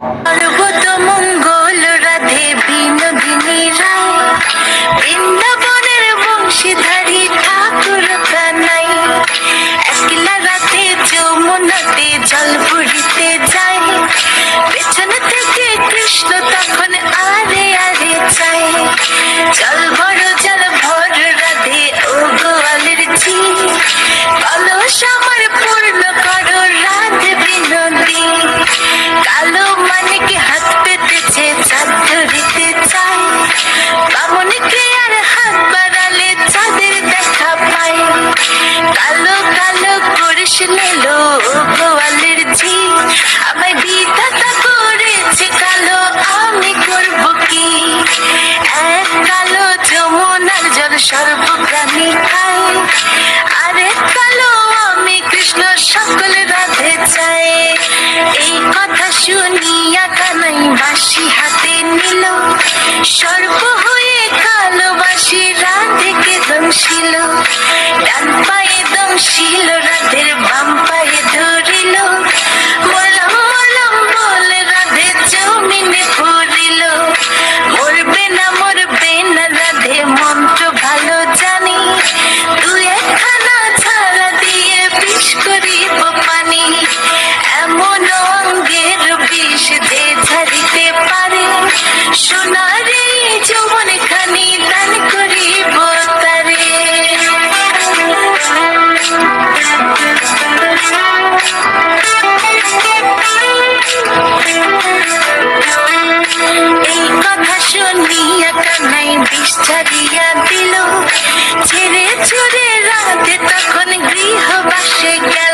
那 জানি খাই আরে কালো আমি কৃষ্ণ সকল রাধে চাই। এই কথা শুনিয়া কানাই বাসি হাতে নিল। সর্ব হয়ে কালো বাসি রাধেকে দমশিল ডান পায়ে দমশিল রাধের বাম পায়ে ভাষণ নিয়া কানাই বিষ্ঠা দিয়া দিল। ছেড়ে ছুড়ে রাতে তখন গৃহবাসে গেল।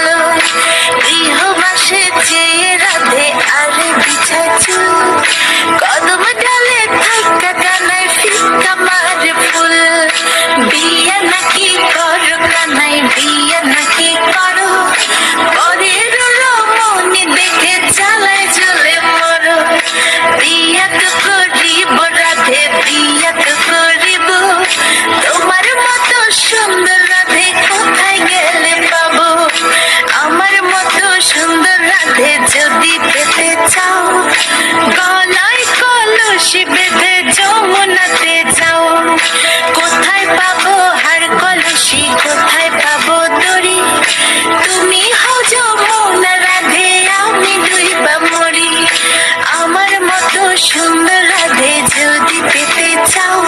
তোমরা রাধে যদি পেতে চাও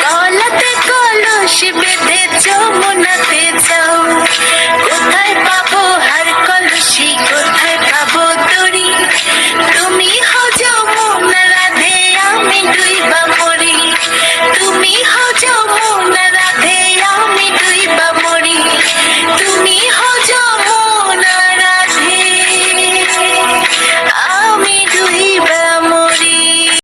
গলাতে কলস বেঁধেছ মনাতে